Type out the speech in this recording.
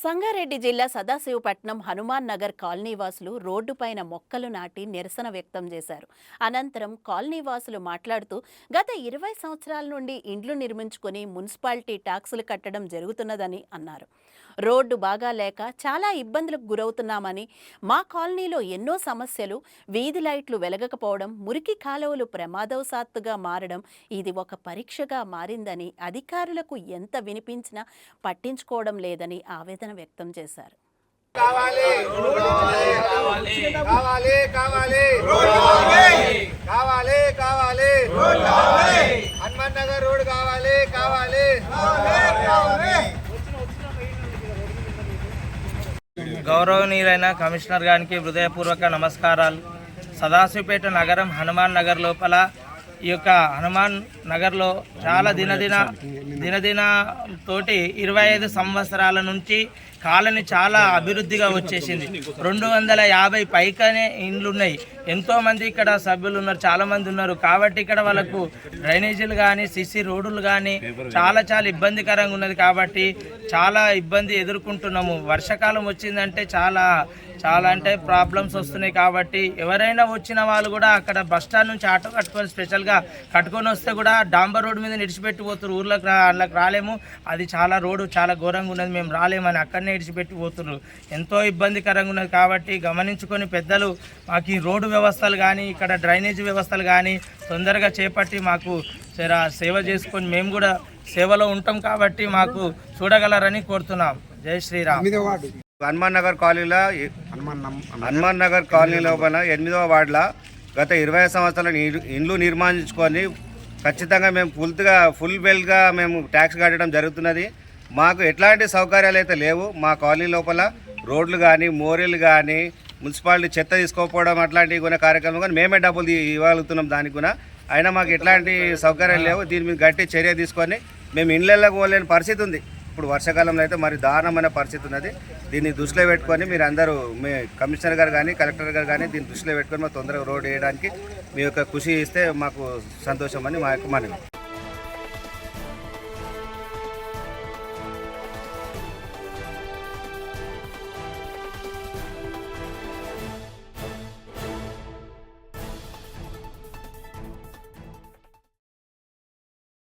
సంగారెడ్డి జిల్లా సదాశివపట్నం హనుమాన్ నగర్ కాలనీవాసులు రోడ్డుపైన మొక్కలు నాటి నిరసన వ్యక్తం చేశారు. అనంతరం కాలనీవాసులు మాట్లాడుతూ గత ఇరవై సంవత్సరాల నుండి ఇండ్లు నిర్మించుకొని మున్సిపాలిటీ ట్యాక్సులు కట్టడం జరుగుతున్నదని అన్నారు. రోడ్డు బాగా లేక చాలా ఇబ్బందులకు గురవుతున్నామని మా కాలనీలో ఎన్నో సమస్యలు వీధి లైట్లు వెలగకపోవడం మురికి కాలువలు ప్రమాదవశాత్తుగా మారడం ఇది ఒక పరీక్షగా మారిందని అధికారులకు ఎంత వినిపించినా పట్టించుకోవడం లేదని ఆవేదన వ్యక్తం చేశారు. కావాలి. కావాలి. కావాలి కావాలి. కావాలి హనుమాన్ నగర్ రోడ్ కావాలి కావాలి. గౌరవనీయులైన కమిషనర్ గారికి హృదయపూర్వక నమస్కారాలు. సదాశివపేట నగరం హనుమాన్ నగర్ లోపల ఈ యొక్క హనుమాన్ నగర్లో చాలా దినదిన దినదిన తోటి ఇరవై ఐదు సంవత్సరాల నుంచి కాలనీ చాలా అభివృద్ధిగా వచ్చేసింది. రెండు వందల యాభై పైకనే ఇండ్లు ఉన్నాయి ఎంతోమంది ఇక్కడ సభ్యులు ఉన్నారు చాలామంది ఉన్నారు. కాబట్టి ఇక్కడ వాళ్ళకు డ్రైనేజీలు కానీ సిసి రోడ్లు కానీ చాలా చాలా ఇబ్బందికరంగా ఉన్నది. కాబట్టి చాలా ఇబ్బంది ఎదుర్కొంటున్నాము. వర్షాకాలం వచ్చిందంటే చాలా చాలా అంటే ప్రాబ్లమ్స్ వస్తున్నాయి కాబట్టి ఎవరైనా వచ్చిన వాళ్ళు కూడా అక్కడ బస్ స్టాండ్ నుంచి ఆటో కట్టుకొని స్పెషల్గా కట్టుకొని వస్తే కూడా డాంబర్ రోడ్ మీద నిడిచిపెట్టిపోతున్నారు ఊర్లోకి రా అందులోకి రాలేము. అది చాలా రోడ్డు చాలా ఘోరంగా ఉన్నది. మేము రాలేమని అక్కడనే ఇడిచిపెట్టిపోతున్నారు ఎంతో ఇబ్బందికరంగా ఉన్నది కాబట్టి గమనించుకొని పెద్దలు మాకు ఈ రోడ్డు వ్యవస్థలు కానీ ఇక్కడ డ్రైనేజ్ వ్యవస్థలు కానీ తొందరగా చేపట్టి మాకు సేవ చేసుకొని మేము కూడా సేవలో ఉంటాం కాబట్టి మాకు చూడగలరని కోరుతున్నాం. జై శ్రీరామ్. హనుమాన్ నగర్ కాలనీలో హనుమాన్ నగర్. కాలనీ లోపల ఎనిమిదవ వార్డులో గత ఇరవై సంవత్సరాల ఇండ్లు నిర్మాణించుకొని ఖచ్చితంగా మేము పూర్తిగా ఫుల్ బెల్గా మేము ట్యాక్స్ కట్టడం జరుగుతున్నది. మాకు ఎట్లాంటి సౌకర్యాలు అయితే లేవు. మా కాలనీ లోపల రోడ్లు కానీ మోరీలు కానీ మున్సిపాలిటీ చెత్త తీసుకోకపోవడం అట్లాంటి కొన్ని కార్యక్రమం కానీ మేమే డబ్బులు ఇవ్వగలుగుతున్నాం దానికి కూడా. అయినా మాకు ఎట్లాంటి సౌకర్యాలు లేవు. దీని మీద గట్టి చర్య తీసుకొని మేము ఇళ్ళకి పోలేని పరిస్థితి ఉంది. ఇప్పుడు వర్షాకాలంలో అయితే మరి దారుణమైన పరిస్థితి ఉన్నది. దీన్ని దృష్టిలో పెట్టుకొని మీరు అందరూ మీ కమిషనర్ గారు కానీ కలెక్టర్ గారు కానీ దీన్ని దృష్టిలో పెట్టుకొని మాకు తొందరగా రోడ్ వేయడానికి మీ యొక్క కృషి ఇస్తే మాకు సంతోషం అని మా యొక్క మనవి.